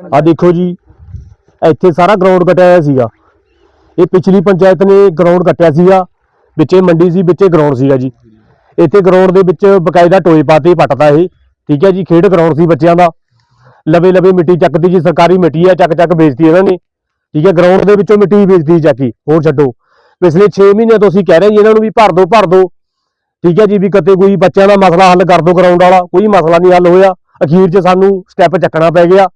ਆ ਦੇਖੋ ਜੀ, ਇੱਥੇ ਸਾਰਾ ਗਰਾਊਂਡ ਕੱਟਿਆ ਹੋਇਆ ਸੀਗਾ। ਇਹ ਪਿਛਲੀ ਪੰਚਾਇਤ ਨੇ ਗਰਾਊਂਡ ਕੱਟਿਆ ਸੀਗਾ, ਵਿੱਚੇ ਮੰਡੀ ਸੀ, ਵਿੱਚੇ ਗਰਾਊਂਡ ਸੀਗਾ ਜੀ। ਇੱਥੇ ਗਰਾਊਂਡ ਦੇ ਵਿੱਚ ਬਕਾਇਦਾ ਟੋਏ ਪਾਤੇ ਪੱਟਦਾ ਇਹ, ਠੀਕ ਹੈ ਜੀ, ਖੇਡ ਗਰਾਊਂਡ ਸੀ ਬੱਚਿਆਂ ਦਾ। ਲਵੇ ਲਵੇ ਮਿੱਟੀ ਚੱਕਦੀ ਜੀ, ਸਰਕਾਰੀ ਮਿੱਟੀ ਹੈ ਚੱਕ ਚੱਕ ਵੇਚਤੀ ਇਹਨਾਂ ਨੇ। ਠੀਕ ਹੈ ਗਰਾਊਂਡ ਦੇ ਵਿੱਚੋਂ ਮਿੱਟੀ ਵੇਚਦੀ ਚੱਕੀ ਹੋਰ ਛੱਡੋ। ਪਿਛਲੇ 6 ਮਹੀਨਿਆਂ ਤੋਂ ਅਸੀਂ ਕਹਿ ਰਹੇ ਜੀ, ਇਹਨਾਂ ਨੂੰ ਵੀ ਭਰ ਦਿਓ ਭਰ ਦਿਓ ਠੀਕ ਹੈ ਜੀ, ਵੀ ਕਦੇ ਕੋਈ ਬੱਚਿਆਂ ਦਾ ਮਸਲਾ ਹੱਲ ਕਰ ਦਿਓ ਗਰਾਊਂਡ ਵਾਲਾ, ਕੋਈ ਮਸਲਾ ਨਹੀਂ ਹੱਲ ਹੋਇਆ। ਅਖੀਰ 'ਚ ਸਾਨੂੰ ਸਟੈਪ ਚੱਕਣਾ ਪੈ ਗਿਆ।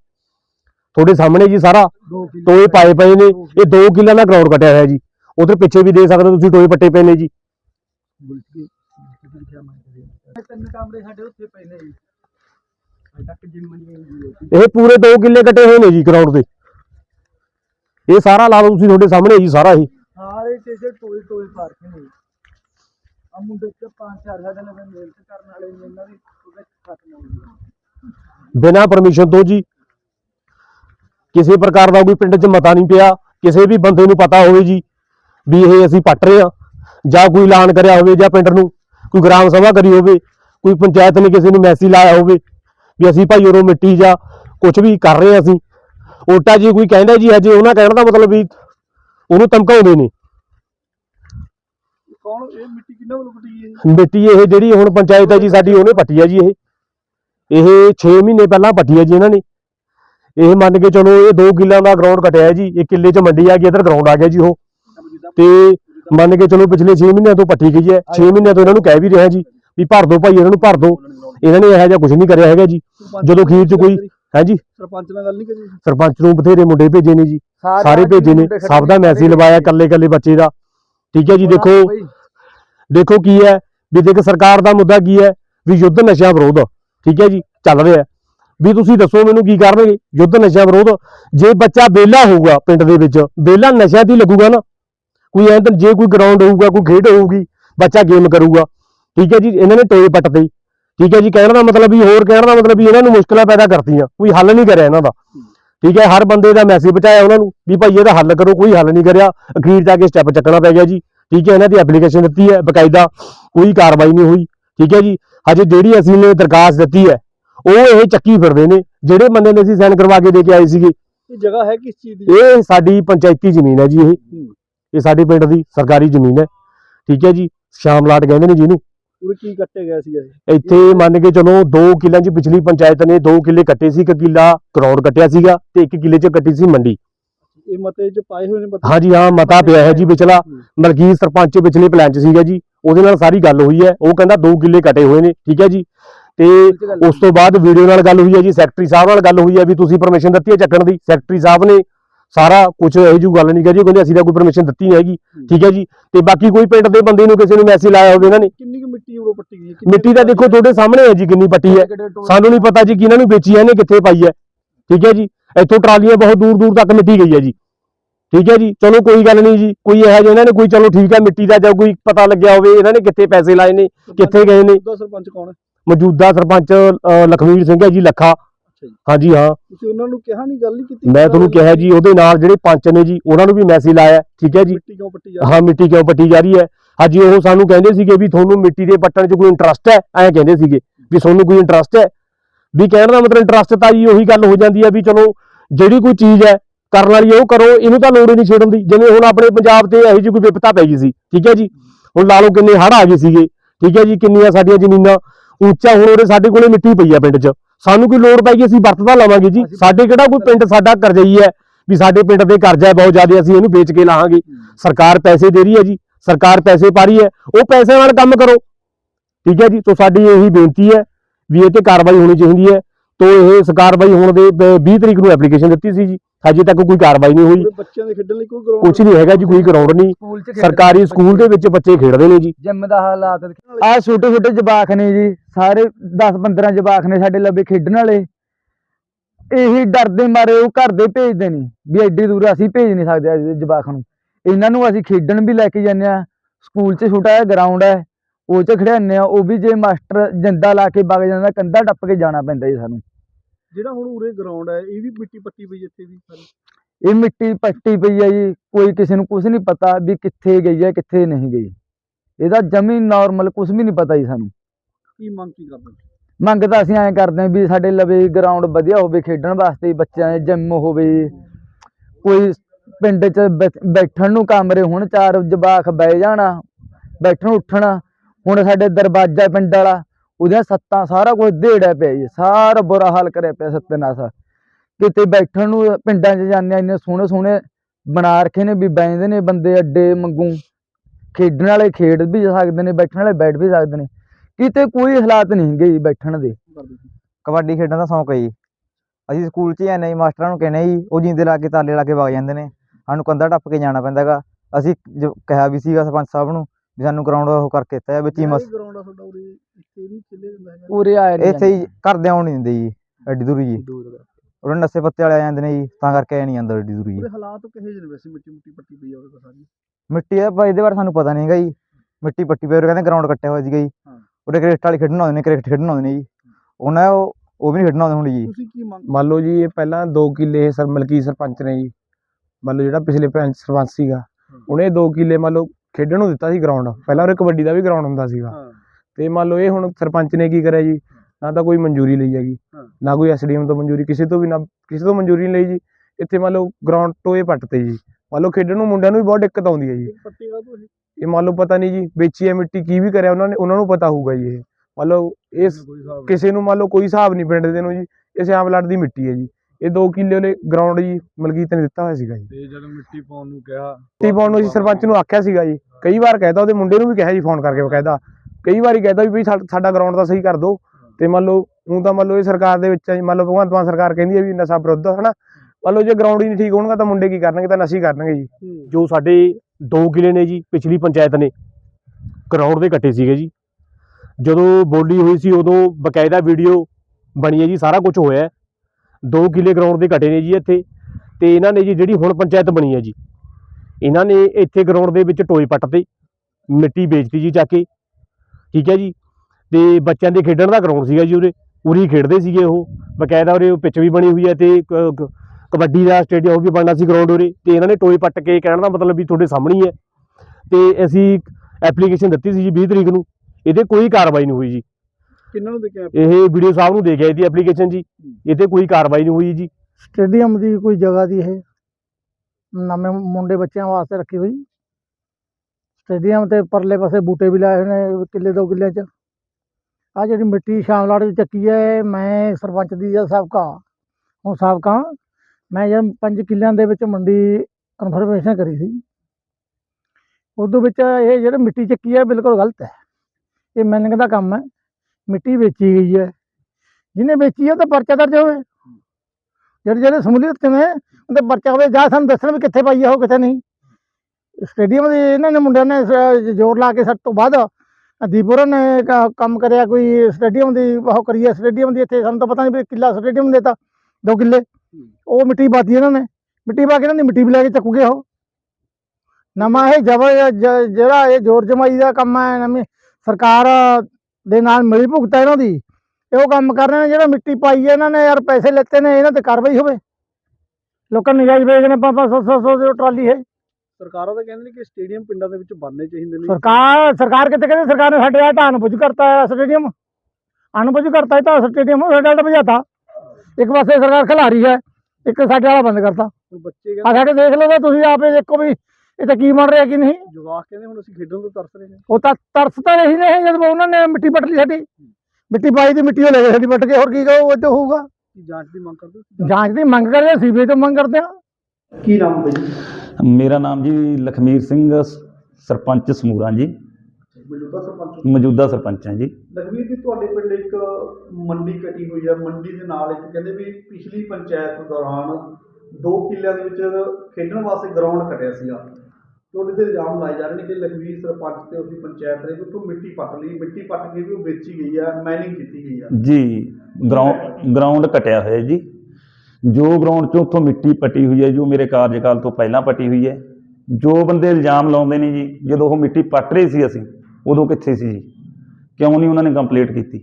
ਤੁਹਾਡੇ ਸਾਹਮਣੇ ਜੀ ਸਾਰਾ ਟੋਏ ਪਾਏ ਪਏ ਨੇ ਇਹ 2 ਕਿੱਲਿਆਂ ਦਾ ਗਰਾਊਂਡ ਕੱਟਿਆ ਹੋਇਆ ਜੀ। ਉਧਰ ਪਿੱਛੇ ਵੀ ਦੇ ਸਕਦੇ ਹੋ ਤੁਸੀਂ ਟੋਏ ਪੱਟੇ ਪਏ ਨੇ ਜੀ। ਤਿੰਨ ਕਮਰੇ ਸਾਡੇ ਉੱਥੇ ਪਏ ਨੇ ਜੀ। ਅਜੇ ਤੱਕ ਜਿੰਮ ਨਹੀਂ ਆਈ ਜੀ ਇਹ। ਪੂਰੇ 2 ਕਿੱਲੇ ਕੱਟੇ ਹੋਏ ਨੇ ਜੀ ਗਰਾਊਂਡ ਦੇ। ਇਹ ਸਾਰਾ ਲਾ ਲਓ ਤੁਸੀਂ ਤੁਹਾਡੇ ਸਾਹਮਣੇ ਜੀ ਸਾਰਾ ਹੀ ਸਾਰੇ ਟੇਸੇ ਟੋਏ ਟੋਏ ਪਾਰਕ ਨੇ ਆ ਮੁੰਡੇ ਤੇ ਪੰਜ ਚਾਰ ਸਾਡੇ ਨਾਲ ਮਿਹਨਤ ਕਰਨ ਵਾਲੇ ਨੇ ਇਹਨਾਂ ਦੀ ਉਹਦੇ ਖਤਮ ਹੋ ਗਈ ਬਿਨਾਂ ਪਰਮਿਸ਼ਨ ਤੋਂ ਜੀ ਕਿਸੇ ਪ੍ਰਕਾਰ ਦਾ ਕੋਈ ਪਿੰਡ 'ਚ ਮਤਾ ਨਹੀਂ ਪਿਆ ਕਿਸੇ ਵੀ ਬੰਦੇ ਨੂੰ ਪਤਾ ਹੋਵੇ ਜੀ ਵੀ ਇਹ ਅਸੀਂ ਪੱਟ ਰਹੇ ਆ ਜਾਂ ਕੋਈ ਐਲਾਨ ਕਰਿਆ ਹੋਵੇ ਜਾਂ ਪਿੰਡ ਨੂੰ ਕੋਈ ਗ੍ਰਾਮ ਸਭਾ ਕਰੀ ਹੋਵੇ ਕੋਈ ਪੰਚਾਇਤ ਨੇ ਕਿਸੇ ਨੂੰ ਮੈਸੇਜ ਲਾਇਆ ਹੋਵੇ ਵੀ ਅਸੀਂ ਭਾਈ ਉਰੋਂ ਮਿੱਟੀ ਜਾਂ ਕੁਝ ਵੀ ਕਰ ਰਹੇ ਹਾਂ ਅਸੀਂ। ਉਲਟਾ ਜੀ ਕੋਈ ਕਹਿੰਦਾ ਜੀ ਹਜੇ ਉਹਨਾਂ ਕਹਿਣ ਦਾ ਮਤਲਬ ਵੀ ਉਹਨੂੰ ਧਮਕਾਉਂਦੇ ਨੇ। ਕੌਣ? ਇਹ ਮਿੱਟੀ ਕਿੰਨਾ ਵੱਲੋਂ ਪੱਟੀ ਹੈ ਮਿੱਟੀ ਇਹ ਜਿਹੜੀ ਹੁਣ ਪੰਚਾਇਤ ਹੈ ਜੀ ਸਾਡੀ ਉਹਨੇ ਪੱਟੀ ਹੈ ਜੀ ਇਹ। ਇਹ 6 ਮਹੀਨੇ ਪਹਿਲਾਂ ਪੱਟੀ ਹੈ ਜੀ ਇਹਨਾਂ ਨੇ। ਇਹ ਮੰਨ ਕੇ ਚਲੋ ਇਹ 2 ਕਿੱਲਿਆਂ ਦਾ ਗਰਾਊਂਡ ਕਟਿਆ ਹੈ ਜੀ ਇਹ ਕਿੱਲੇ 'ਚ ਮੰਡੀ ਆ ਗਈ ਇਧਰ ਗਰਾਊਂਡ ਆ ਗਿਆ ਜੀ ਉਹ। ਤੇ ਮੰਨ ਕੇ ਚਲੋ ਪਿਛਲੇ 6 ਮਹੀਨਿਆਂ ਤੋਂ ਪੱਟੀ ਗਈ ਹੈ 6 ਮਹੀਨਿਆਂ ਤੋਂ ਇਹਨਾਂ ਨੂੰ ਕਹਿ ਵੀ ਰਿਹਾ ਜੀ ਵੀ ਭਰ ਦਿਓ ਭਾਈ ਇਹਨਾਂ ਨੂੰ ਭਰ ਦਿਓ ਇਹਨਾਂ ਨੇ ਇਹੋ ਜਿਹਾ ਕੁਝ ਨਹੀਂ ਕਰਿਆ ਹੈਗਾ ਜੀ। ਜਦੋਂ ਅਖੀਰ 'ਚ ਕੋਈ ਹੈ ਜੀ? ਸਰਪੰਚ ਨਾਲ ਗੱਲ ਨਹੀਂ ਕਰੀ। ਸਰਪੰਚ ਨੂੰ ਬਥੇਰੇ ਮੁੰਡੇ ਭੇਜੇ ਨੇ ਜੀ। ਸਾਰੇ ਭੇਜੇ ਨੇ। ਸਭ ਦਾ ਮੈਸੇਜ ਲਵਾਇਆ ਕੱਲੇ ਕੱਲੇ ਬੱਚੇ ਦਾ। ਠੀਕ ਹੈ ਜੀ ਦੇਖੋ ਦੇਖੋ ਕੀ ਹੈ ਵੀ ਦੇਖ ਸਰਕਾਰ ਦਾ ਮੁੱਦਾ ਕੀ ਹੈ ਵੀ ਯੁੱਧ ਨਸ਼ਾ ਵਿਰੋਧ। ਠੀਕ ਹੈ ਜੀ ਚੱਲ ਰਿਹਾ ਹੈ। ਵੀ ਤੁਸੀਂ ਦੱਸੋ ਮੈਨੂੰ ਕੀ ਕਰਨਗੇ? ਯੁੱਧ ਨਸ਼ਾ ਵਿਰੋਧ। ਜੇ ਬੱਚਾ ਵਿਹਲਾ ਹੋਊਗਾ ਪਿੰਡ ਦੇ ਵਿੱਚ, ਵਿਹਲਾ ਨਸ਼ਿਆਂ ਦੀ ਲੱਗੂਗਾ ਨਾ। ਕੋਈ ਐਂ ਤਾਂ ਜੇ ਕੋਈ ਗਰਾਊਂਡ ਹੋਊਗਾ, ਕੋਈ ਖੇਡ ਹੋਊਗੀ, ਬੱਚਾ ਗੇਮ ਕਰੂਗਾ। ਠੀਕ ਹੈ ਜੀ, ਇਹਨਾਂ ਨੇ ਟੋਏ ਪੱਟਦੇ ਠੀਕ ਹੈ ਜੀ, ਕਹਿਣ ਦਾ ਮਤਲਬ ਵੀ, ਹੋਰ ਕਹਿਣ ਦਾ ਮਤਲਬ ਵੀ ਇਹਨਾਂ ਨੂੰ ਮੁਸ਼ਕਲਾਂ ਪੈਦਾ ਕਰਤੀਆਂ। ਕੋਈ ਹੱਲ ਨਹੀਂ ਕਰਿਆ ਇਹਨਾਂ ਦਾ। ਠੀਕ ਹੈ, ਹਰ ਬੰਦੇ ਦਾ ਮੈਸੇਜ ਪਹੁੰਚਾਇਆ ਉਹਨਾਂ ਨੂੰ ਵੀ ਭਾਈ ਇਹਦਾ ਹੱਲ ਕਰੋ, ਕੋਈ ਹੱਲ ਨਹੀਂ ਕਰਿਆ। ਅਖੀਰ ਜਾ ਕੇ ਸਟੈਪ ਚੱਕਣਾ ਪੈ ਗਿਆ ਜੀ। ਠੀਕ ਹੈ, ਇਹਨਾਂ ਦੀ ਐਪਲੀਕੇਸ਼ਨ ਦਿੱਤੀ ਹੈ, ਬਕਾਇਦਾ ਕੋਈ ਕਾਰਵਾਈ ਨਹੀਂ ਹੋਈ। ਠੀਕ ਹੈ ਜੀ, ਹਜੇ ਜਿਹੜੀ ਅਸੀਂ ਨੇ ਦਰਖਾਸਤ ਦਿੱਤੀ ਹੈ ਉਹ ਇਹ ਚੱਕੀ ਫਿਰਦੇ ਨੇ ਜਿਹੜੇ ਬੰਦੇ ਨੇ ਅਸੀਂ ਸਾਈਨ ਕਰਵਾ ਕੇ ਦੇ ਕੇ ਆਏ ਸੀਗੇ। ਇਹ ਜਗ੍ਹਾ ਹੈ ਕਿਸ ਚੀਜ਼ ਦੀ? ਇਹ ਸਾਡੀ ਪੰਚਾਇਤੀ ਜ਼ਮੀਨ ਹੈ ਜੀ ਇਹ। ਇਹ ਸਾਡੇ ਪਿੰਡ ਦੀ ਸਰਕਾਰੀ ਜ਼ਮੀਨ ਹੈ। ਠੀਕ ਹੈ ਜੀ ਸ਼ਾਮਲਾਟ ਕਹਿੰਦੇ ਨੇ ਜਿਹਨੂੰ। ਪੂਰੇ ਕੀ ਕੱਟੇ ਗਿਆ ਸੀ ਇਹ? ਇੱਥੇ ਮੰਨ ਕੇ ਚਲੋ 2 ਕਿੱਲਿਆਂ 'ਚ ਪਿਛਲੀ ਪੰਚਾਇਤ ਨੇ 2 ਕਿੱਲੇ ਕੱਟੇ ਸੀ ਇੱਕ ਕਿੱਲਾ ਗਰਾਊਂਡ ਕੱਟਿਆ ਸੀਗਾ ਤੇ ਇੱਕ ਕਿੱਲੇ 'ਚ ਕੱਟੀ ਸੀ ਮੰਡੀ। ਇਹ ਮਤੇ ਚ ਪਾਏ ਹੋਏ ਨੇ ਮਤੇ? ਹਾਂਜੀ ਹਾਂ ਮਤਾ ਪਿਆ ਹੈ ਜੀ ਵਿਚਲਾ ਮਲਕੀਤ ਸਰਪੰਚ ਵਿਚਲੇ ਪਲਾਨ 'ਚ ਸੀਗਾ ਜੀ। ਉਹਦੇ ਨਾਲ ਸਾਰੀ ਗੱਲ ਹੋਈ ਹੈ। ਉਹ ਕਹਿੰਦਾ 2 ਕਿੱਲੇ ਕੱਟੇ ਹੋਏ ਨੇ। ਠੀਕ ਹੈ ਜੀ। ਤੇ ਉਸ ਤੋਂ ਬਾਅਦ ਵੀਡੀਓ ਨਾਲ ਗੱਲ ਹੋਈ ਹੈ ਜੀ ਸੈਕਟਰੀ ਸਾਹਿਬ ਨਾਲ ਗੱਲ ਹੋਈ ਹੈ ਵੀ ਤੁਸੀਂ ਪਰਮਿਸ਼ਨ ਦਿੱਤੀ ਹੈ ਚੱਕਣ ਦੀ। ਸੈਕਟਰੀ ਸਾਹਿਬ ਨੇ ਸਾਰਾ ਕੁਝ ਇਹੋ ਜਿਹੀ ਗੱਲ ਨਹੀਂ ਕਹੀ ਉਹ ਕਹਿੰਦੇ ਅਸੀਂ ਤਾਂ ਕੋਈ ਪਰਮਿਸ਼ਨ ਦਿੱਤੀ ਨਹੀਂ ਹੈਗੀ। ਠੀਕ ਹੈ ਜੀ ਤੇ ਬਾਕੀ ਕੋਈ ਪਿੰਡ ਦੇ ਬੰਦੇ ਨੂੰ ਕਿਸੇ ਨੂੰ ਮੈਸੇਜ ਲਾਇਆ ਹੋਵੇ ਇਹਨਾਂ ਨੇ। ਕਿੰਨੀ ਕੁ ਮਿੱਟੀ ਉਰੋਂ ਪੱਟੀ ਗਈ ਮਿੱਟੀ ਦਾ ਦੇਖੋ ਤੁਹਾਡੇ ਸਾਹਮਣੇ ਹੈ ਜੀ ਕਿੰਨੀ ਪੱਟੀ ਹੈ। ਸਾਨੂੰ ਨਹੀਂ ਪਤਾ ਜੀ ਕਿ ਇਹਨਾਂ ਨੂੰ ਵੇਚੀ ਹੈ ਇਹਨੇ ਕਿੱਥੇ ਪਾਈ ਹੈ। ਠੀਕ ਹੈ ਜੀ ਇੱਥੋਂ ਟਰਾਲੀਆਂ ਬਹੁਤ ਦੂਰ ਦੂਰ ਤੱਕ ਮਿੱਟੀ ਗਈ ਹੈ ਜੀ। ਠੀਕ ਹੈ ਜੀ ਚਲੋ ਕੋਈ ਗੱਲ ਨਹੀਂ ਜੀ ਕੋਈ ਇਹੋ ਜਿਹਾ ਇਹਨਾਂ ਨੇ ਕੋਈ ਚਲੋ ਠੀਕ ਹੈ ਮਿੱਟੀ ਦਾ ਜਾਂ ਕੋਈ ਪਤਾ ਲੱਗਿਆ ਹੋਵੇ ਇਹਨਾਂ ਨੇ ਕਿੱਥੇ ਪੈਸੇ ਲਾਏ ਨੇ ਕਿੱਥੇ ਗਏ ਨੇ। ਸਰਪੰਚ ਕੌਣ ਹੈ? ਮੌਜੂਦਾ ਸਰਪੰਚ ਅ, ਲਖਵੀਰ ਸਿੰਘ ਹੈ ਜੀ ਲੱਖਾ। ਹਾਂਜੀ ਹਾਂ। ਤੁਸੀਂ ਉਹਨਾਂ ਨੂੰ ਕਿਹਾ ਨਹੀਂ ਗੱਲ ਨਹੀਂ ਕੀਤੀ? ਮੈਂ ਤੁਹਾਨੂੰ ਕਿਹਾ ਜੀ ਉਹਦੇ ਨਾਲ ਜਿਹੜੇ ਪੰਚ ਨੇ ਜੀ ਉਹਨਾਂ ਨੂੰ ਵੀ ਮੈਸੇਜ ਲਾਇਆ ਠੀਕ ਹੈ ਜੀ? ਮਿੱਟੀ ਕਿਉਂ ਪੱਟੀ ਜਾ ਹਾਂ ਮਿੱਟੀ ਕਿਉਂ ਪੱਟੀ ਜਾ ਰਹੀ ਹੈ? ਹਾਂਜੀ ਉਹ ਸਾਨੂੰ ਕਹਿੰਦੇ ਸੀਗੇ ਵੀ ਤੁਹਾਨੂੰ ਮਿੱਟੀ ਦੇ ਪੱਟਣ 'ਚ ਕੋਈ ਇੰਟਰਸਟ ਹੈ ਐਂ ਕਹਿੰਦੇ ਸੀਗੇ ਵੀ ਤੁਹਾਨੂੰ ਕੋਈ ਇੰਟਰਸਟ ਹੈ। ਵੀ ਕਹਿਣ ਦਾ ਮਤਲਬ ਇੰਟਰਸਟ ਤਾਂ ਜੀ ਉਹੀ ਗੱਲ ਹੋ ਜਾਂਦੀ ਹੈ ਵੀ ਚਲੋ ਜਿਹੜੀ ਕੋਈ ਚੀਜ਼ ਹੈ ਕਰਨ ਵਾਲੀ ਉਹ ਕਰੋ ਇਹਨੂੰ ਤਾਂ ਲੋੜ ਹੀ ਨਹੀਂ ਛੇੜਨ ਦੀ। ਜਿਵੇਂ ਹੁਣ ਆਪਣੇ ਪੰਜਾਬ ਤੇ ਇਹੋ ਜਿਹੀ ਕੋਈ ਵਿਪਤਾ ਪੈ ਗਈ ਸੀ ਠੀਕ ਹੈ ਜੀ? ਹੁਣ ਲਾ ਲਓ ਕਿੰਨੇ ਹੜ੍ਹ ਆ ਗਏ ਸੀਗੇ ਠੀਕ ਹੈ ਜੀ? ਕਿੰਨੀਆਂ ਸਾਡੀਆਂ ਜ਼ਮੀਨਾਂ ਉੱਚਾ ਹੁਣ ਉਹਦੇ ਸਾਡੇ ਕੋਲੇ ਮਿੱਟੀ ਪਈ ਆ ਪਿੰਡ 'ਚ। ਸਾਨੂੰ ਕੋਈ ਲੋੜ ਪੈ ਗਈ ਅਸੀਂ ਵਰਤਦਾ ਲਵਾਂਗੇ ਜੀ। ਸਾਡੇ ਕਿਹੜਾ ਕੋਈ ਪਿੰਡ ਸਾਡਾ ਕਰਜ਼ਈ ਹੈ ਵੀ ਸਾਡੇ ਪਿੰਡ ਦੇ ਕਰਜ਼ਾ ਹੈ ਬਹੁਤ ਜ਼ਿਆਦਾ ਅਸੀਂ ਇਹਨੂੰ ਵੇਚ ਕੇ ਲਾਹਾਂਗੇ। ਸਰਕਾਰ ਪੈਸੇ ਦੇ ਰਹੀ ਹੈ ਜੀ ਸਰਕਾਰ ਪੈਸੇ ਪਾ ਰਹੀ ਹੈ ਉਹ ਪੈਸੇ ਨਾਲ ਕੰਮ ਕਰੋ। ਠੀਕ ਹੈ ਜੀ ਤੋਂ ਸਾਡੀ ਇਹੀ ਬੇਨਤੀ ਹੈ ਵੀ ਇਹ ਤੇ ਕਾਰਵਾਈ ਹੋਣੀ ਚਾਹੀਦੀ ਹੈ। ਤੋਂ ਇਹ ਕਾਰਵਾਈ ਹੋਣ ਦੇ ਬ- 20 ਤਰੀਕ ਨੂੰ ਐਪਲੀਕੇਸ਼ਨ ਦਿੱਤੀ ਸੀ ਜੀ। ਹਜੇ ਤੱਕ ਕੋਈ ਕਾਰਵਾਈ ਨਹੀਂ ਹੋਈ। ਬੱਚਿਆਂ ਦੇ ਖੇਡਣ ਲਈ ਕੋਈ ਗਰਾਊਂਡ ਕੁਝ ਨਹੀਂ ਹੈਗਾ ਜੀ ਕੋਈ ਗਰਾਊਂਡ ਨਹੀਂ। ਸਕੂਲ ਚ ਸਰਕਾਰੀ ਸਕੂਲ ਦੇ ਵਿੱਚ ਬੱਚੇ ਖੇਡਦੇ ਨੇ ਜੀ। ਜਿੰਮ ਦਾ ਹਾਲਾਤ ਆ ਛੋਟੇ ਛੋਟੇ ਜਵਾਕ ਨੇ ਜੀ ਸਾਰੇ 10 15 ਜਵਾਕ ਨੇ ਸਾਡੇ ਲੱਭੇ ਖੇਡਣ ਵਾਲੇ। ਇਹੀ ਡਰਦੇ ਮਾਰੇ ਉਹ ਘਰ ਦੇ ਭੇਜਦੇ ਨਹੀਂ ਵੀ ਐਡੀ ਦੂਰ ਅਸੀਂ ਭੇਜ ਨਹੀਂ ਸਕਦੇ ਜਵਾਕ ਨੂੰ। ਇਹਨਾਂ ਨੂੰ ਅਸੀਂ ਖੇਡਣ ਵੀ ਲੈ ਕੇ ਜਾਂਦੇ ਆ ਸਕੂਲ 'ਚ ਛੋਟਾ ਜਿਹਾ ਗਰਾਊਂਡ ਹੈ ਉਹ 'ਚ ਖੜਾਉਂਦੇ ਆ ਉਹ ਵੀ ਜੇ ਮਾਸਟਰ ਜਿੰਦਾ ਲਾ ਕੇ ਵਗ ਜਾਂਦਾ ਕੰਧਾ ਟੱਪ ਕੇ ਜਾਣਾ ਪੈਂਦਾ ਜੀ ਸਾਨੂੰ। ਜਿਹੜਾ ਹੁਣ ਉਰੇ ਗਰਾਊਂਡ ਹੈ ਇਹ ਵੀ ਮਿੱਟੀ ਪੱਟੀ ਪਈ ਇੱਥੇ ਵੀ ਸਾਰੀ? ਇਹ ਮਿੱਟੀ ਪੱਟੀ ਪਈ ਹੈ ਜੀ ਕੋਈ ਕਿਸੇ ਨੂੰ ਕੁਝ ਨਹੀਂ ਪਤਾ ਵੀ ਕਿੱਥੇ ਗਈ ਹੈ ਕਿੱਥੇ ਨਹੀਂ ਗਈ। ਇਹਦਾ ਜਮੀ ਨਾਰਮਲ ਕੁਝ ਵੀ ਨਹੀਂ ਪਤਾ ਜੀ ਸਾਨੂੰ। ਕੀ ਮੰਗ ਕੀ ਕਰਦੇ? ਮੰਗ ਤਾਂ ਅਸੀਂ ਐਂ ਕਰਦੇ ਹਾਂ ਵੀ ਸਾਡੇ ਲਵੇ ਗਰਾਊਂਡ ਵਧੀਆ ਹੋਵੇ ਖੇਡਣ ਵਾਸਤੇ ਬੱਚਿਆਂ ਦੇ ਜਿਮ ਹੋਵੇ। ਕੋਈ ਪਿੰਡ 'ਚ ਬੈਠਣ ਨੂੰ ਕਮਰੇ ਹੁਣ ਚਾਰ ਜਵਾਕ ਬਹਿ ਜਾਣਾ ਬੈਠਣ ਉੱਠਣਾ ਹੁਣ ਸਾਡੇ ਦਰਵਾਜ਼ਾ ਪਿੰਡ ਵਾਲਾ ਉਹਦੀਆਂ ਸੱਤਾਂ ਸਾਰਾ ਕੁਝ ਢੇੜਿਆ ਪਿਆ ਜੀ, ਸਾਰਾ ਬੁਰਾ ਹਾਲ ਕਰਿਆ ਪਿਆ ਸੱਤਨਾਸ ਕਿਤੇ ਬੈਠਣ ਨੂੰ ਪਿੰਡਾਂ 'ਚ ਜਾਂਦੇ ਆ, ਇੰਨੇ ਸੋਹਣੇ ਸੋਹਣੇ ਬਣਾ ਰੱਖੇ ਨੇ, ਵੀ ਬੈਂਦੇ ਨੇ ਬੰਦੇ ਅੱਡੇ ਮੰਗੂ ਖੇਡਣ ਵਾਲੇ ਖੇਡ ਵੀ ਸਕਦੇ ਨੇ, ਬੈਠਣ ਵਾਲੇ ਬੈਠ ਵੀ ਸਕਦੇ ਨੇ। ਕਿਤੇ ਕੋਈ ਹਾਲਾਤ ਨਹੀਂ ਹੈਗੇ ਜੀ ਬੈਠਣ ਦੇ। ਕਬੱਡੀ ਖੇਡਣ ਦਾ ਸ਼ੌਂਕ ਹੈ ਜੀ। ਅਸੀਂ ਸਕੂਲ 'ਚ ਹੀ ਐਨੇ ਮਾਸਟਰਾਂ ਨੂੰ ਕਹਿੰਦੇ ਜੀ, ਉਹ ਜਿੰਦੇ ਲਾ ਕੇ ਤਾਲੇ ਲਾ ਕੇ ਵਗ ਜਾਂਦੇ ਨੇ। ਸਾਨੂੰ ਕੰਧਾ ਟੱਪ ਕੇ ਜਾਣਾ ਪੈਂਦਾ ਗਾ। ਅਸੀਂ ਕਿਹਾ ਵੀ ਸੀਗਾ ਸਰਪੰਚ ਸਾਹਿਬ ਨੂੰ ਵੀ ਸਾਨੂੰ ਗਰਾਊਂਡ ਉਹ ਕਰਕੇ ਦਿੱਤਾ ਹੈ ਵਿੱਚ ਹੀ ਮਸ ਗਰਾਊਂਡ ਆ ਤੁਹਾਡਾ ਉਰੇ ਇੱਥੇ ਨਹੀਂ ਖੇਲੇ ਜਾਂਦਾ ਹੈਗਾ। ਪੂਰੇ ਆਏ ਨਹੀਂ ਇੱਥੇ ਹੀ ਘਰ ਦੇ ਆਉਣ ਨਹੀਂ ਦਿੰਦੇ ਜੀ ਐਡੀ ਦੂਰ ਜੀ। ਦੂਰ ਦਾ ਉਹਨਾਂ ਨਸ਼ੇ ਪੱਤੇ ਵਾਲੇ ਆ ਜਾਂਦੇ ਨੇ ਜੀ ਤਾਂ ਕਰਕੇ ਆ ਨਹੀਂ ਜਾਂਦਾ ਐਡੀ ਦੂਰ ਜੀ। ਉਰੇ ਹਾਲਾਤ ਕਿਹੋ ਜਿਹੇ ਨੇ ਵੈਸੇ ਮਿੱਟੀ ਮੁੱਟੀ ਪੱਟੀ ਪਈ ਆ ਉਰੇ ਤਾਂ ਸਾਰੀ? ਮਿੱਟੀ ਦਾ ਭਾਈ ਇਹਦੇ ਬਾਰੇ ਸਾਨੂੰ ਪਤਾ ਨਹੀਂ ਹੈਗਾ ਜੀ। ਮਿੱਟੀ ਪੱਟੀ ਪਈ ਉਰੇ ਕਹਿੰਦੇ ਗਰਾਊਂਡ ਕੱਟਿਆ ਹੋਇਆ ਸੀਗਾ ਜੀ। ਹਾਂ। ਉਰੇ ਕ੍ਰਿਕਟ ਵਾਲੇ ਖੇਡਣ ਆਉਂਦੇ ਨੇ ਕ੍ਰਿਕਟ ਖੇਡਣ ਆਉਂਦੇ ਨੇ ਜੀ। ਉਹਨਾਂ ਉਹ ਉਹ ਵੀ ਨਹੀਂ ਖੇਡਣ ਆਉਂਦੇ ਹੁਣ ਜੀ। ਤੁਸੀਂ ਕੀ ਮੰਗ ਮੰਨ ਲਓ ਜੀ ਇਹ ਪਹਿਲਾਂ 2 ਕਿੱਲੇ ਸਰ ਮਲਕੀ ਸਰਪੰਚ ਨੇ ਜੀ। ਮੰਨ ਲਓ ਜਿਹੜਾ ਪਿਛਲੇ ਪੰਚ ਸਰਪੰਚ ਸੀਗਾ ਉਹਨੇ 2 ਕਿੱਲੇ ਮੰਨ ਲਓ ਖੇਡਣ ਨੂੰ ਦਿੱਤਾ ਸੀ ਗਰਾਊਂਡ ਪਹਿਲਾਂ ਉਹ ਕਬੱਡੀ ਦਾ ਵੀ ਗਰਾਊਂਡ ਹੁੰਦਾ ਸੀਗਾ। ਤੇ ਮੰਨ ਲਓ ਇਹ ਹੁਣ ਸਰਪੰਚ ਨੇ ਕੀ ਕਰਿਆ ਜੀ? ਨਾ ਤਾਂ ਕੋਈ ਮਨਜ਼ੂਰੀ ਲਈ ਹੈਗੀ। ਨਾ ਕੋਈ ਐਸਡੀਐਮ ਤੋਂ ਮਨਜ਼ੂਰੀ ਕਿਸੇ ਤੋਂ ਵੀ ਨਾ ਕਿਸੇ ਤੋਂ ਮਨਜ਼ੂਰੀ ਨਹੀਂ ਲਈ ਜੀ। ਇੱਥੇ ਮੰਨ ਲਓ ਗਰਾਊਂਡ ਟੋਏ ਪੱਟਤੇ ਜੀ। ਮੰਨ ਲਓ ਖੇਡਣ ਨੂੰ ਮੁੰਡਿਆਂ ਨੂੰ ਵੀ ਬਹੁਤ ਦਿੱਕਤ ਆਉਂਦੀ ਹੈ ਜੀ। ਇਹ ਮੰਨ ਲਓ ਪਤਾ ਨਹੀਂ ਜੀ ਵੇਚੀ ਹੈ ਮਿੱਟੀ ਕੀ ਵੀ ਕਰਿਆ ਉਹਨਾਂ ਨੇ ਉਹਨਾਂ ਨੂੰ ਪਤਾ ਹੋਊਗਾ ਜੀ ਇਹ। ਮੰਨ ਲਓ ਇਸ ਕਿਸੇ ਨੂੰ ਮੰਨ ਲਓ ਕੋਈ ਹਿਸਾਬ ਨਹੀਂ ਪਿੰਡ ਦੇ ਨੂੰ ਜੀ। ਇਹ ਸਿਆਮ ਲੜ ਦੀ ਮਿੱਟੀ ਹੈ ਜੀ। ਇਹ 2 ਕਿੱਲੇ ਉਹਨੇ ਗਰਾਊਂਡ ਜੀ ਮਲਕੀਤ ਨੇ ਦਿੱਤਾ ਹੋਇਆ ਸੀਗਾ ਜੀ। ਤੇ ਜਦੋਂ ਮਿੱਟੀ ਪਾਉਣ ਨੂੰ ਕਿਹਾ ਮਿੱਟੀ ਪਾਉਣ ਨੂੰ ਅਸੀਂ ਸਰਪੰਚ ਨੂੰ ਆਖਿਆ ਸੀਗਾ ਜੀ। ਕਈ ਵਾਰ ਕਹਿਤਾ ਉਹਦੇ ਮੁੰਡੇ ਨੂੰ ਵੀ ਕਿਹਾ ਜੀ ਫੋਨ ਕਰਕੇ ਬਕਾਇਦਾ। ਕਈ ਵਾਰੀ ਕਹਿਤਾ ਵੀ ਸਾਡਾ ਗਰਾਊਂਡ ਤਾਂ ਸਹੀ ਕਰ ਦਿਓ ਤੇ ਮੰਨ ਲਓ ਉਹ ਤਾਂ ਮੰਨ ਲਓ ਇਹ ਸਰਕਾਰ ਦੇ ਵਿੱਚ ਮੰਨ ਲਓ ਭਗਵੰਤ ਮਾਨ ਸਰਕਾਰ ਕਹਿੰਦੀ ਹੈ ਵੀ ਨਸ਼ਾ ਵਿਰੁੱਧ ਹਨਾ? ਮੰਨ ਲਓ ਜੇ ਗਰਾਊਂਡ ਹੀ ਨਹੀਂ ਠੀਕ ਹੋਣਗਾ ਤਾਂ ਮੁੰਡੇ ਕੀ ਕਰਨਗੇ? ਤਾਂ ਨਸ਼ੇ ਕਰਨਗੇ ਜੀ। ਜੋ ਸਾਡੇ 2 ਕਿਲੇ ਨੇ ਜੀ ਪਿਛਲੀ ਪੰਚਾਇਤ ਨੇ ਗਰਾਊਂਡ ਦੇ ਕੱਟੇ ਸੀਗੇ ਜੀ। ਜਦੋਂ ਬੋਲੀ ਹੋਈ ਸੀ ਉਦੋਂ ਬਕਾਇਦਾ ਵੀਡੀਓ ਬਣੀ ਹੈ ਜੀ ਸਾਰਾ ਕੁਝ ਹੋਇਆ 2 ਕਿਲੇ ਗਰਾਊਂਡ ਦੇ ਕੱਟੇ ਨੇ ਜੀ ਇੱਥੇ ਤੇ ਇਹਨਾਂ ਨੇ ਜੀ ਜਿਹੜੀ ਹੁਣ ਪੰਚਾਇਤ ਬਣੀ ਹੈ ਜੀ ਇਹਨਾਂ ਨੇ ਇੱਥੇ ਗਰਾਊਂਡ ਦੇ ਵਿੱਚ ਟੋਏ ਪੱਟਤੇ ਮਿੱਟੀ ਵੇਚਤੀ ਜੀ ਚੱਕ ਕੇ ਠੀਕ ਹੈ ਜੀ ਤੇ ਬੱਚਿਆਂ ਦੇ ਖੇਡਣ ਦਾ ਗਰਾਊਂਡ ਸੀਗਾ ਜੀ ਉਰੇ ਉਰੀ ਖੇਡਦੇ ਸੀਗੇ ਉਹ ਬਕਾਇਦਾ ਉਰੇ ਪਿੱਚ ਵੀ ਬਣੀ ਹੋਈ ਹੈ ਤੇ ਕਬੱਡੀ ਦਾ ਸਟੇਡੀਅਮ ਉਹ ਵੀ ਬਣਨਾ ਸੀ ਗਰਾਊਂਡ ਉਰੇ ਤੇ ਇਹਨਾਂ ਨੇ ਟੋਏ ਪੱਟ ਕੇ ਕਹਿਣ ਦਾ ਮਤਲਬ ਵੀ ਤੁਹਾਡੇ ਸਾਹਮਣੇ ਹੀ ਹੈ ਤੇ ਅਸੀਂ ਐਪਲੀਕੇਸ਼ਨ ਦਿੱਤੀ ਸੀ ਜੀ 20 ਤਰੀਕ ਨੂੰ ਇਹਦੇ ਕੋਈ ਕਾਰਵਾਈ ਨਹੀਂ ਹੋਈ ਜੀ। ਕਿੰਨਾਂ ਨੂੰ ਦੇਖਿਆ? ਇਹ ਵੀਡੀਓ ਸਾਹਿਬ ਨੂੰ ਦੇ ਗਿਆ ਇਹਦੀ ਐਪਲੀਕੇਸ਼ਨ ਜੀ। ਇਹਤੇ ਕੋਈ ਕਾਰਵਾਈ ਨਹੀਂ ਹੋਈ ਜੀ। ਸਟੇਡੀਅਮ ਦੀ ਕੋਈ ਜਗ੍ਹਾ ਦੀ ਇਹ ਨਵੇਂ ਮੁੰਡੇ ਬੱਚਿਆਂ ਵਾਸਤੇ ਰੱਖੀ ਹੋਈ। ਸਟੇਡੀਅਮ ਤੇ ਪਰਲੇ ਪਾਸੇ ਬੂਟੇ ਵੀ ਲਾਏ ਹੋਏ ਨੇ ਕਿੱਲੇ ਦੋ ਕਿੱਲੇ ਚ। ਆ ਜਿਹੜੀ ਮਿੱਟੀ ਸ਼ਾਮਲਾੜ ਦੀ ਚੱਕੀ ਹੈ, ਮੈਂ ਸਰਪੰਚ ਦੀ ਜਾਂ ਸਾਬਕਾ। ਹੁਣ ਸਾਬਕਾ, ਮੈਂ ਜਦ ਪੰਜ ਕਿੱਲਿਆਂ ਦੇ ਵਿੱਚ ਮੰਡੀ ਕਨਫਰਮੇਸ਼ਨ ਕਰੀ ਸੀ। ਉਦੋਂ ਵਿੱਚ ਇਹ ਜਿਹੜੀ ਮਿੱਟੀ ਚੱਕੀ ਹੈ, ਬਿਲਕੁਲ ਗਲਤ ਹੈ। ਇਹ ਮੈਨਿੰਗ ਦਾ ਕੰਮ ਹੈ। ਮਿੱਟੀ ਵੇਚੀ ਗਈ ਹੈ। ਜਿਹਨੇ ਵੇਚੀ ਹੈ ਤਾਂ ਪਰਚਾ ਦਰਜ ਹੋਵੇ। ਜਿਹੜੇ ਜਿਹੜੇ ਸਮੂਲੀਅਤ ਨੇ ਉਹਦੇ ਪਰਚਾ ਹੋਵੇ, ਜਾਂ ਸਾਨੂੰ ਦੱਸਣ ਵੀ ਕਿੱਥੇ ਪਾਈ ਆ, ਉਹ ਕਿੱਥੇ ਨਹੀਂ। ਸਟੇਡੀਅਮ ਦੇ ਇਹਨਾਂ ਨੇ ਮੁੰਡਿਆਂ ਨੇ ਜ਼ੋਰ ਲਾ ਕੇ ਸੱਟ ਤੋਂ ਬਾਅਦ ਦੀਪੁਰਨ ਨੇ ਕੰਮ ਕਰਿਆ ਕੋਈ ਸਟੇਡੀਅਮ ਦੀ, ਉਹ ਕਰੀ ਸਟੇਡੀਅਮ ਦੀ ਇੱਥੇ, ਸਾਨੂੰ ਤਾਂ ਪਤਾ ਨਹੀਂ ਕਿੱਲਾ ਸਟੇਡੀਅਮ ਦੇ ਤਾਂ ਦੋ ਕਿੱਲੇ। ਉਹ ਮਿੱਟੀ ਪਾਤੀ ਇਹਨਾਂ ਨੇ। ਮਿੱਟੀ ਪਾ ਕੇ ਇਹਨਾਂ ਦੀ ਮਿੱਟੀ ਵੀ ਲੈ ਕੇ ਚੱਕੂਗੇ ਉਹ। ਨਵਾਂ ਇਹ ਜਬਰ ਜਿਹੜਾ ਇਹ ਜ਼ੋਰ ਜਮਾਈ ਦਾ ਕੰਮ ਹੈ, ਨਵੀਂ ਸਰਕਾਰ ਦੇ ਨਾਲ ਮਿਲੀ ਭੁਗਤ ਹੈ ਇਹਨਾਂ ਦੀ। ਇਹ ਉਹ ਕੰਮ ਕਰ ਰਹੇ ਨੇ ਜਿਹੜਾ ਮਿੱਟੀ ਪਾਈ ਹੈ ਇਹਨਾਂ ਨੇ ਯਾਰ ਪੈਸੇ ਲੈਤੇ ਨੇ ਇਹਨਾਂ ਤੇ ਕਾਰਵਾਈ ਹੋਵੇ। ਲੋਕਾਂ ਨੂੰ ਨਜਾਇਜ਼ ਵੇਚਦੇ ਨੇ 500 600 ਦੀ ਟਰਾਲੀ ਹੈ। ਸਰਕਾਰਾਂ ਤਾਂ ਕਹਿੰਦੇ ਨੇ ਕਿ ਸਟੇਡੀਅਮ ਪਿੰਡਾਂ ਦੇ ਵਿੱਚ ਬਣਨੇ ਚਾਹੀਦੇ ਨੇ। ਸਰਕਾਰ ਸਰਕਾਰ ਕਿਤੇ ਕਹਿੰਦੇ ਸਰਕਾਰ ਨੇ ਸਾਡੇ ਆ ਤਾਂ ਅਨਬੁੱਝ ਕਰਤਾ ਹੈ ਸਟੇਡੀਅਮ। ਅਨਬੁੱਝ ਕਰਤਾ ਹੈ ਤਾਂ ਸਟੇਡੀਅਮ ਸਾਡੇ ਵਾਲਾ ਭਜਾਤਾ। ਇੱਕ ਪਾਸੇ ਸਰਕਾਰ ਖਿਲਾਰੀ ਹੈ ਇੱਕ ਸਾਡੇ ਵਾਲਾ ਬੰਦ ਕਰਤਾ। ਬੱਚੇ ਆ ਸਾਡੇ ਦੇਖ ਲਓ ਤਾਂ ਤੁਸੀਂ ਆਪੇ ਦੇਖੋ ਵੀ ਇਹ ਤਾਂ ਕੀ ਬਣ ਰਿਹਾ ਕੀ ਨਹੀਂ। ਜਵਾਕ ਕਹਿੰਦੇ ਹੁਣ ਅਸੀਂ ਖੇਡਣ ਤੋਂ ਤਰਸ ਰਹੇ ਨੇ। ਉਹ ਤਾਂ ਤਰਸ ਤਾਂ ਰਹੀ ਨੇ ਜਦ ਉਹਨਾਂ ਨੇ ਮਿੱਟੀ ਪੱਟ ਲਈ ਸਾਡੀ। ਮਿੱਟੀ ਪਾਈ ਦੀ ਮਿੱਟੀ ਉਹ ਲੈ ਗਏ ਸਾਡੀ ਕੇ ਹੋਰ ਕੀ ਕਹੋ ਉਹ ਤੇ ਹੋਊਗਾ। ਜਾਂਚ ਦੀ ਮੰਗ ਕਰਦੇ ਹੋ? ਜਾਂਚ ਦੀ ਮੰਗ ਕਰਦੇ ਸੀਬੀਆਈ ਤੋਂ ਮੰਗ ਕਰਦੇ ਆ। ਕੀ ਨਾਮ ਹੈ ਜੀ? ਮੇਰਾ ਨਾਮ ਜੀ ਲਖਮੀਰ ਸਿੰਘ ਸ- ਸਰਪੰਚ ਸਮੂਰਾ ਜੀ। ਮੌਜੂਦਾ ਸਰਪੰਚ? ਮੌਜੂਦਾ ਸਰਪੰਚ ਹਾਂ ਜੀ। ਲਖਵੀਰ ਜੀ ਤੁਹਾਡੇ ਪਿੰਡ ਇੱਕ ਮੰਡੀ ਕੱਟੀ ਹੋਈ ਹੈ ਮੰਡੀ ਦੇ ਨਾਲ ਇੱਕ ਕਹਿੰਦੇ ਵੀ ਪਿਛਲੀ ਪੰਚਾਇਤ ਦੌਰਾਨ ਦੋ ਕਿੱਲਿਆਂ ਦੇ ਵਿੱਚ ਖੇਡਣ ਵਾਸਤੇ ਗਰਾਊਂਡ ਕੱਟਿਆ ਸੀਗਾ। ਤੁਹਾਡੇ ਤੇ ਇਲਜ਼ਾਮ ਲਾਏ ਜਾ ਰਹੇ ਨੇ ਕਿ ਲਖਵੀਰ ਸਰਪੰਚ ਤੇ ਉਸਦੀ ਪੰਚਾਇਤ ਨੇ ਉੱਥੋਂ ਮਿੱਟੀ ਪੱਟ ਲਈ, ਮਿੱਟੀ ਪੱਟ ਕੇ ਵੀ ਉਹ ਵੇਚੀ ਗਈ ਹੈ ਮਾਈਨਿੰਗ ਕੀਤੀ ਗਈ ਹੈ ਜੀ ਗਰਾਊਂਡ ਗਰਾਊਂਡ ਕਟਿਆ ਹੋਇਆ ਜੀ। ਜੋ ਗਰਾਊਂਡ ਚੋਂ ਉੱਥੋਂ ਮਿੱਟੀ ਪੱਟੀ ਹੋਈ ਹੈ ਜੋ ਮੇਰੇ ਕਾਰਜਕਾਲ ਤੋਂ ਪਹਿਲਾਂ ਪੱਟੀ ਹੋਈ ਹੈ। ਜੋ ਬੰਦੇ ਇਲਜ਼ਾਮ ਲਾਉਂਦੇ ਨੇ ਜੀ, ਜਦੋਂ ਉਹ ਮਿੱਟੀ ਪੱਟ ਰਹੇ ਸੀ ਅਸੀਂ, ਉਦੋਂ ਕਿੱਥੇ ਸੀ ਜੀ? ਕਿਉਂ ਨਹੀਂ ਉਹਨਾਂ ਨੇ ਕੰਪਲੀਟ ਕੀਤੀ?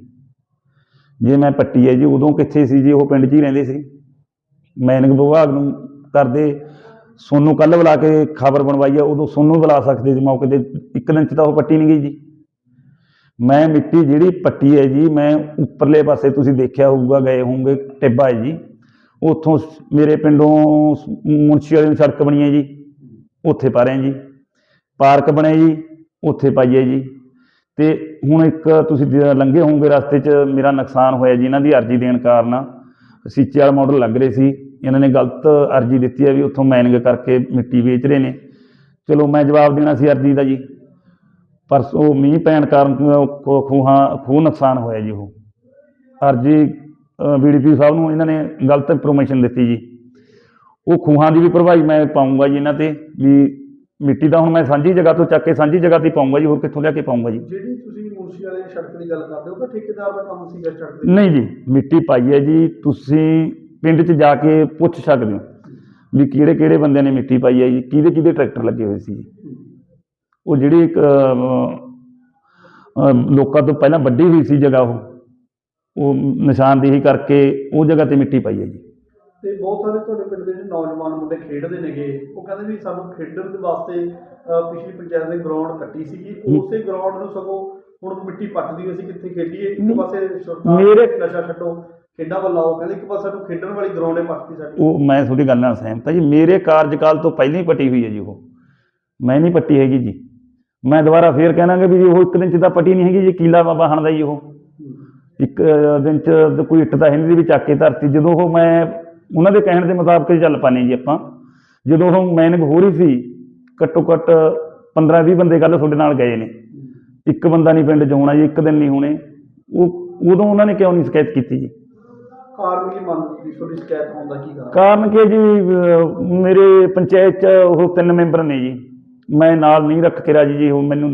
ਜੇ ਮੈਂ ਪੱਟੀ ਹੈ ਜੀ, ਉਦੋਂ ਕਿੱਥੇ ਸੀ ਜੀ? ਉਹ ਪਿੰਡ 'ਚ ਹੀ ਰਹਿੰਦੇ ਸੀ। ਮੈਨਿੰਗ ਵਿਭਾਗ ਨੂੰ ਕਰਦੇ ਸੋਨੂੰ ਕੱਲ ਬੁਲਾ ਕੇ ਖਬਰ ਬਣਵਾਈ ਆ, ਉਦੋਂ ਸੋਨੂੰ ਬੁਲਾ ਸਕਦੇ ਜੀ ਮੌਕੇ ਤੇ ਇੱਕ ਦਿਨ 'ਚ ਤਾਂ ਉਹ ਪੱਟੀ ਨਹੀਂ ਗਈ ਜੀ। ਮੈਂ ਮਿੱਟੀ ਜਿਹੜੀ ਪੱਟੀ ਹੈ ਜੀ, ਮੈਂ ਉੱਪਰਲੇ ਪਾਸੇ ਤੁਸੀਂ ਦੇਖਿਆ ਹੋਊਗਾ, ਗਏ ਹੋਵੋਗੇ ਟਿੱਬਾ ਹੈ ਜੀ। ਉੱਥੋਂ ਸ- ਮੇਰੇ ਪਿੰਡੋਂ ਸ- ਮੁਨਸ਼ੀ ਵਾਲੀ ਨੂੰ ਸੜਕ ਬਣੀ ਹੈ ਜੀ। ਉੱਥੇ ਪਾ ਰਹੇ ਜੀ। ਪਾਰਕ ਬਣਿਆ ਜੀ, ਉੱਥੇ ਪਾਈਏ ਜੀ। ਤੇ ਹੁਣ ਇੱਕ ਤੁਸੀਂ ਲੰਘੇ ਹੋਵੋਗੇ ਰਸਤੇ 'ਚ, ਮੇਰਾ ਨੁਕਸਾਨ ਹੋਇਆ ਜੀ, ਇਹਨਾਂ ਦੀ ਅਰਜੀ ਦੇਣ ਕਾਰਨ। ਸੀਚੇ ਵਾਲਾ ਮਾਡਲ ਲੱਗ ਰਹੇ ਸੀ। ਇਹਨਾਂ ਨੇ ਗਲਤ ਅਰਜੀ ਦਿੱਤੀ ਹੈ ਵੀ ਉੱਥੋਂ ਮਾਈਨਿੰਗ ਕਰਕੇ ਮਿੱਟੀ ਵੇਚ ਰਹੇ ਨੇ। ਚਲੋ ਮੈਂ ਜਵਾਬ ਦੇਣਾ ਸੀ ਅਰਜੀ ਦਾ ਜੀ। ਪਰਸੋਂ ਮੀਂਹ ਪੈਣ ਕਾਰਨ ਖੂਹਾਂ ਖੂਹ ਨੁਕਸਾਨ ਹੋਇਆ ਜੀ ਉਹ। ਅਰਜੀ ਬੀਡੀਪੀ ਸਾਹਿਬ ਨੂੰ ਇਹਨਾਂ ਨੇ ਗਲਤ ਇਨਫੋਰਮੇਸ਼ਨ ਦਿੱਤੀ ਜੀ। ਉਹ ਖੂਹਾਂ ਦੀ ਵੀ ਭਰਵਾਈ ਮੈਂ ਪਾਉਂਗਾ ਜੀ ਇਹਨਾਂ ਤੇ ਵੀ ਮਿੱਟੀ ਦਾ ਹੁਣ ਮੈਂ ਸਾਂਝੀ ਜਗ੍ਹਾ ਤੋਂ ਚੱਕ ਕੇ ਸਾਂਝੀ ਜਗ੍ਹਾ ਤੇ ਪਾਉਂਗਾ ਜੀ ਹੋਰ ਕਿੱਥੋਂ ਲਿਆ ਕੇ ਪਾਉਂਗਾ ਜੀ। ਜਿਹੜੀ ਤੁਸੀਂ ਮੁਨਸ਼ੀ ਵਾਲੇ ਸੜਕ ਦੀ ਗੱਲ ਕਰਦੇ ਹੋ ਉਹ ਤਾਂ ਠੇਕੇਦਾਰ ਦਾ ਕੰਮ ਸੀਗਾ ਸੜਕ ਦੇ। ਨਹੀਂ ਜੀ ਮਿੱਟੀ ਪਾਈ ਹੈ ਜੀ। ਤੁਸੀਂ ਪਿੰਡ 'ਚ ਜਾ ਕੇ ਪੁੱਛ ਸਕਦੇ ਹੋ ਵੀ ਕਿਹੜੇ ਕਿਹੜੇ ਬੰਦਿਆਂ ਨੇ ਮਿੱਟੀ ਪਾਈ ਹੈ ਜੀ ਕਿਹਦੇ ਕਿਹਦੇ ਟਰੈਕਟਰ ਲੱਗੇ ਹੋਏ ਸੀ ਉਹ ਜਿਹੜੀ ਇੱਕ ਲੋਕਾਂ ਤੋਂ ਪਹਿਲਾਂ ਵੱਡੀ ਹੋਈ ਸੀ ਜਗ੍ਹਾ ਉਹ ਉਹ ਨਿਸ਼ਾਨਦੇਹੀ ਕਰਕੇ ਉਹ ਜਗ੍ਹਾ ਤੇ ਮਿੱਟੀ ਪਾਈ ਹੈ ਜੀ। ਤੇ ਬਹੁਤ ਸਾਰੇ ਤੁਹਾਡੇ ਪਿੰਡ ਦੇ ਜਿਹੜੇ ਨੌਜਵਾਨ ਮੁੰਡੇ ਖੇਡਦੇ ਨੇਗੇ ਉਹ ਕਹਿੰਦੇ ਵੀ ਸਾਨੂੰ ਖੇਡਣ ਦੇ ਵਾਸਤੇ ਪਿਛਲੀ ਪੰਚਾਇਤ ਨੇ ਗਰਾਊਂਡ ਕੱਟੀ ਸੀਗੀ। ਉਸੇ ਗਰਾਊਂਡ ਨੂੰ ਸਗੋਂ ਹੁਣ ਮਿੱਟੀ ਪੱਟਦੀ ਹੋਈ ਅਸੀਂ ਕਿੱਥੇ ਖੇਡੀਏ? ਇੱਕ ਪਾਸੇ ਨਸ਼ਾ ਛੱਡੋ। ਖੇਡਾਂ ਵੱਲ ਆਓ, ਕਹਿੰਦੇ ਇੱਕ ਪਾਸੇ ਸਾਨੂੰ ਖੇਡਣ ਵਾਲੀ ਗਰਾਊਂਡ ਹੈ ਪੱਟਦੀ ਸਾਡੀ। ਉਹ ਮੈਂ ਤੁਹਾਡੀ ਗੱਲ ਨਾਲ ਸਹਿਮਤ ਹਾਂ ਜੀ। ਮੇਰੇ ਕਾਰਜਕਾਲ ਤੋਂ ਪਹਿਲਾਂ ਹੀ ਪੱਟੀ ਹੋਈ ਹੈ ਜੀ ਉਹ। ਮੈਂ ਨਹੀਂ ਪੱਟੀ ਹੈਗੀ ਜੀ। ਮੈਂ ਦੁਬਾਰਾ ਫੇਰ ਕਹਿਣਾਗਾ ਵੀ ਉਹ ਇੱਕ ਦਿਨ ਚ ਤਾਂ ਪੱਟੀ ਨਹੀਂ ਹੈਗੀ ਜੀ, ਕੀਲਾ ਬਾਬਾ ਹਣਦਾ ਜੀ ਉਹ। ਇੱਕ ਦਿਨ ਚ ਕੋਈ ਇੱਟ ਤਾਂ ਹਿੰਦੀ ਨਹੀਂ ਵੀ ਚੱਕ ਕੇ ਧਰਤੀ। ਜਦੋਂ ਉਹ ਮੈਂ ਉਹਨਾਂ ਦੇ ਕਹਿਣ ਦੇ ਮੁਤਾਬਕ ਹੀ ਚੱਲ ਪਾਨੇ ਜੀ ਆਪਾਂ। ਜਦੋਂ ਉਹ ਮੈਨਿੰਗ ਹੋ ਰਹੀ ਸੀ, ਘੱਟੋ ਘੱਟ 15 20 ਬੰਦੇ ਕੱਲ ਤੁਹਾਡੇ ਨਾਲ ਗਏ ਨੇ। ਇੱਕ ਬੰਦਾ ਨਹੀਂ ਪਿੰਡ 'ਚ ਹੋਣਾ ਜੀ, ਇੱਕ ਦਿਨ ਨਹੀਂ ਹੋਣੇ। ਉਹ, ਉਦੋਂ ਉਹਨਾਂ ਨੇ ਕਿਉਂ ਨਹੀਂ ਸ਼ਿਕਾਇਤ ਕੀਤੀ ਜੀ? ਕਾਰਨ ਕੀ ਮੰਨਦੀ ਤੁਹਾਡੀ ਸ਼ਿਕਾਇਤ ਹੋਣ ਦਾ ਕੀ ਕਾਰਨ? ਕਾਰਨ ਕੀ ਜੀ? ਅਹ ਮੇਰੇ ਪੰਚਾਇਤ ਚ ਉਹ ਤਿੰਨ ਮੈਂਬਰ ਨੇ ਜੀ। ਮੈਂ ਨਾਲ ਨਹੀਂ ਰੱਖ ਕੇ ਰਾਜੀ ਜੀ ਉਹ ਮੈਨੂੰ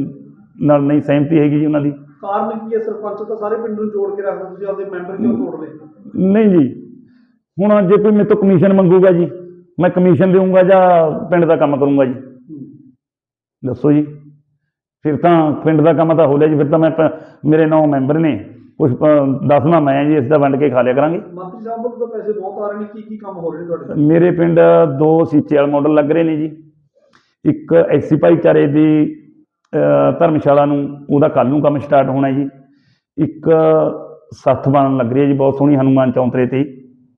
ਨਾਲ ਨਹੀਂ ਸਹਿਮਤੀ ਹੈਗੀ ਜੀ ਉਹਨਾਂ ਦੀ। ਕਾਰਨ ਕੀ ਹੈ ਸਰਪੰਚ? ਤਾਂ ਸਾਰੇ ਪਿੰਡ ਨੂੰ ਜੋੜ ਕੇ ਰੱਖਦੇ ਤੁਸੀਂ ਆਪਦੇ ਮੈਂਬਰ ਕਿਉਂ ਤੋੜਦੇ ਨਹੀਂ ਜੀ। ਹੁਣ ਜੇ ਕੋਈ ਮੇਰੇ ਤੋਂ ਕਮਿਸ਼ਨ ਮੰਗੂਗਾ ਜੀ ਮੈਂ ਕਮਿਸ਼ਨ ਦੇਵਾਂਗਾ ਜਾਂ ਪਿੰਡ ਦਾ ਕੰਮ ਕਰੂੰਗਾ ਜੀ। ਦੱਸੋ ਜੀ। ਫਿਰ ਤਾਂ ਪਿੰਡ ਦਾ ਕੰਮ ਤਾਂ ਹੋ ਲਿਆ ਜੀ ਫਿਰ ਤਾਂ ਮੈਂ ਪ- ਮੇਰੇ ਨੌ ਮੈਂਬਰ ਨੇ। ਕੁਝ ਦਸਵਾਂ ਮੈਂ ਜੀ ਇਸ ਦਾ ਵੰਡ ਕੇ ਖਾ ਲਿਆ ਕਰਾਂਗੇ। ਮੰਤਰੀ ਸਾਹਿਬ ਵੱਲੋਂ ਤਾਂ ਪੈਸੇ ਬਹੁਤ ਆ ਰਹੇ ਨੇ ਕੀ ਕੀ ਕੰਮ ਹੋ ਰਹੇ ਨੇ ਤੁਹਾਡੇ ਮੇਰੇ ਪਿੰਡ ਦੋ ਸੀਚੇ ਵਾਲੇ ਮਾਡਲ ਲੱਗ ਰਹੇ ਨੇ ਜੀ। ਇੱਕ ਐਸੀ ਭਾਈਚਾਰੇ ਦੀ ਧਰਮਸ਼ਾਲਾ ਨੂੰ ਉਹਦਾ ਕੱਲ ਨੂੰ ਕੰਮ ਸਟਾਰਟ ਹੋਣਾ ਜੀ। ਇੱਕ ਸੱਥ ਬਣਨ ਲੱਗ ਰਹੀ ਹੈ ਜੀ ਬਹੁਤ ਸੋਹਣੀ ਹਨੂਮਾਨ ਚੌਂਤਰੇ ਤੇ।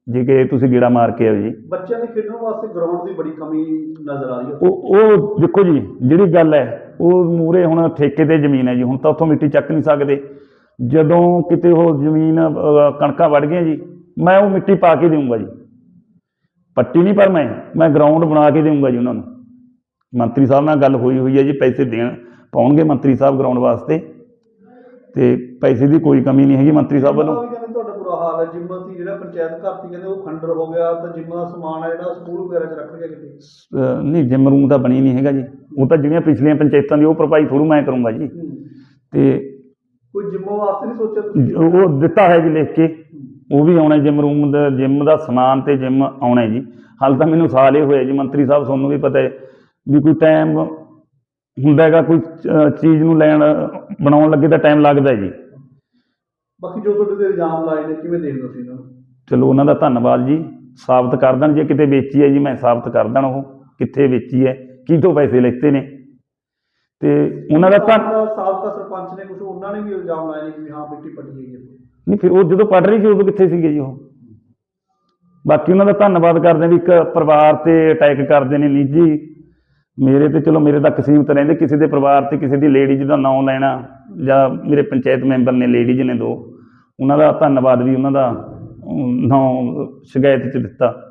ਜੇ ਕਿ ਤੁਸੀਂ ਗੇੜਾ ਮਾਰ ਕੇ ਆਓ ਜੀ। ਬੱਚਿਆਂ ਦੇ ਖੇਡਣ ਵਾਸਤੇ ਗਰਾਊਂਡ ਦੀ ਬੜੀ ਕਮੀ ਨਜ਼ਰ ਆ ਰਹੀ ਹੈ। ਉਹ ਉਹ ਦੇਖੋ ਜੀ ਜਿਹੜੀ ਗੱਲ ਹੈ ਉਹ ਮੂਰੇ ਹੁਣ ਠੇਕੇ ਤੇ ਜ਼ਮੀਨ ਹੈ ਜੀ ਹੁਣ ਤਾਂ ਉੱਥੋਂ ਮਿੱਟੀ ਚੱਕ ਨਹੀਂ ਸਕਦੇ। ਜਦੋਂ ਕਿਤੇ ਉਹ ਜ਼ਮੀਨ ਅਹ, ਕਣਕਾਂ ਵੜ ਗਈਆਂ ਜੀ ਮੈਂ ਉਹ ਮਿੱਟੀ ਪਾ ਕੇ ਦੇਵਾਂਗਾ ਜੀ। ਪੱਟੀ ਨਹੀਂ ਪਰ ਮੈਂ ਮੈਂ ਗਰਾਊਂਡ ਬਣਾ ਕੇ ਦੇਵਾਂਗਾ ਜੀ ਉਹਨਾਂ ਨੂੰ। ਮੰਤਰੀ ਸਾਹਿਬ ਨਾਲ ਗੱਲ ਹੋਈ ਹੋਈ ਹੈ ਜੀ ਪੈਸੇ ਦੇਣ ਪਾਉਣਗੇ ਮੰਤਰੀ ਸਾਹਿਬ ਗਰਾਊਂਡ ਵਾਸਤੇ। ਤੇ ਪੈਸੇ ਦੀ ਕੋਈ ਕਮੀ ਨਹੀਂ ਹੈਗੀ ਮੰਤਰੀ ਸਾਹਿਬ ਵੱਲੋਂ। ਵੀ ਕਹਿੰਦੇ ਤੁਹਾਡਾ ਬੁਰਾ ਹਾਲ ਹੈ ਜਿੰਮ ਜਿਹੜਾ ਪੰਚਾਇਤ ਘਰ ਦੀ ਕਹਿੰਦੇ ਉਹ ਖੰਡਰ ਹੋ ਗਿਆ ਤਾਂ ਜਿੰਮ ਦਾ ਸਮਾਨ ਹੈ ਜਿਹੜਾ ਸਕੂਲ ਵਗੈਰਾ 'ਚ ਰੱਖ ਲਿਆ ਕਿਤੇ। ਅਹ, ਨਹੀਂ ਜਿਮ ਰੂਮ ਤਾਂ ਬਣੀ ਨਹੀਂ ਹੈਗਾ ਜੀ। ਉਹ ਤਾਂ ਜਿਹੜੀਆਂ ਪਿਛਲੀਆਂ ਪੰਚਾਇਤਾਂ ਦੀ ਉਹ ਭਰਪਾਈ ਥੋੜੂ ਮੈਂ ਕਰੂੰਗਾ ਜੀ। ਤੇ ਕੋਈ ਜਿੰਮ ਵਾਸਤੇ ਨਹੀਂ ਸੋਚਿਆ ਤੁਸੀਂ? ਉਹ ਦਿੱਤਾ ਹੈ ਜੀ ਲਿਖ ਕੇ। ਉਹ ਵੀ ਆਉਣਾ ਜਿਮ ਰੂਮ ਦਾ ਜਿਮ ਦਾ ਸਮਾਨ ਤੇ ਜਿਮ ਆਉਣਾ ਜੀ। ਹਾਲ ਤਾਂ ਮੈਨੂੰ ਸਾਲ ਹੀ ਹੋਇਆ ਜੀ ਮੰਤਰੀ ਸਾਹਿਬ ਤੁਹਾਨੂੰ ਵੀ ਪਤਾ ਹੈ ਵੀ ਕੋਈ ਟਾਈਮ ਹੁੰਦਾ ਹੈਗਾ ਕੋਈ ਚੀਜ਼ ਨੂੰ ਲੈਣ ਬਣਾਉਣ ਲੱਗੇ ਤਾਂ ਟਾਈਮ ਲੱਗਦਾ ਹੈ ਜੀ। ਬਾਕੀ ਜੋ ਤੁਹਾਡੇ ਤੇ ਇਲਜ਼ਾਮ ਲਾਏ ਨੇ ਕਿਵੇਂ ਦੇਖਦੇ ਤੁਸੀਂ ਇਹਨਾਂ ਨੂੰ? ਚਲੋ ਉਹਨਾਂ ਦਾ ਧੰਨਵਾਦ ਜੀ। ਸਾਬਤ ਕਰ ਦੇਣ ਜੇ ਕਿਤੇ ਵੇਚੀ ਹੈ ਜੀ ਮੈਂ ਸਾਬਤ ਕਰ ਦੇਣ ਉਹ। ਕਿੱਥੇ ਵੇਚੀ ਹੈ ਕਿਤੋਂ ਪੈਸੇ ਲਿੱਤੇ ਨੇ? ਤੇ ਉਹਨਾਂ ਦਾ ਧੰਨ ਸਾਬਕਾ ਸਰਪੰਚ ਨੇ ਕੁਝ ਉਹਨਾਂ ਨੇ ਵੀ ਇਲਜ਼ਾਮ ਲਾਏ ਨੇ ਕਿ ਹਾਂ ਮਿੱਟੀ ਪੱਟੀ ਹੈਗੀ ਹੈ ਨਹੀਂ ਫਿਰ ਉਹ ਜਦੋਂ ਪੜ ਰਹੀ ਸੀ ਉਦੋਂ ਕਿੱਥੇ ਸੀਗੇ ਜੀ ਉਹ? ਬਾਕੀ ਉਹਨਾਂ ਦਾ ਧੰਨਵਾਦ ਕਰਦੇ ਵੀ ਇੱਕ ਪਰਿਵਾਰ ਤੇ ਅਟੈਕ ਕਰਦੇ ਨੇ ਨਿੱਜੀ। ਮੇਰੇ ਤੇ ਚਲੋ ਮੇਰੇ ਤੱਕ ਸੀਮਤ ਰਹਿੰਦੇ ਕਿਸੇ ਦੇ ਪਰਿਵਾਰ ਤੇ ਕਿਸੇ ਦੀ ਲੇਡੀਜ਼ ਦਾ ਨਾਮ ਲੈਣਾ ਜਾਂ ਮੇਰੇ ਪੰਚਾਇਤ ਮੈਂਬਰ ਨੇ ਲੇਡੀਜ਼ ਨੇ ਦੋ। ਉਹਨਾਂ ਦਾ ਧੰਨਵਾਦ ਵੀ ਉਹਨਾਂ ਦਾ ਨਾਮ ਸ਼ਿਕਾਇਤ ਚ ਦਿੱਤਾ।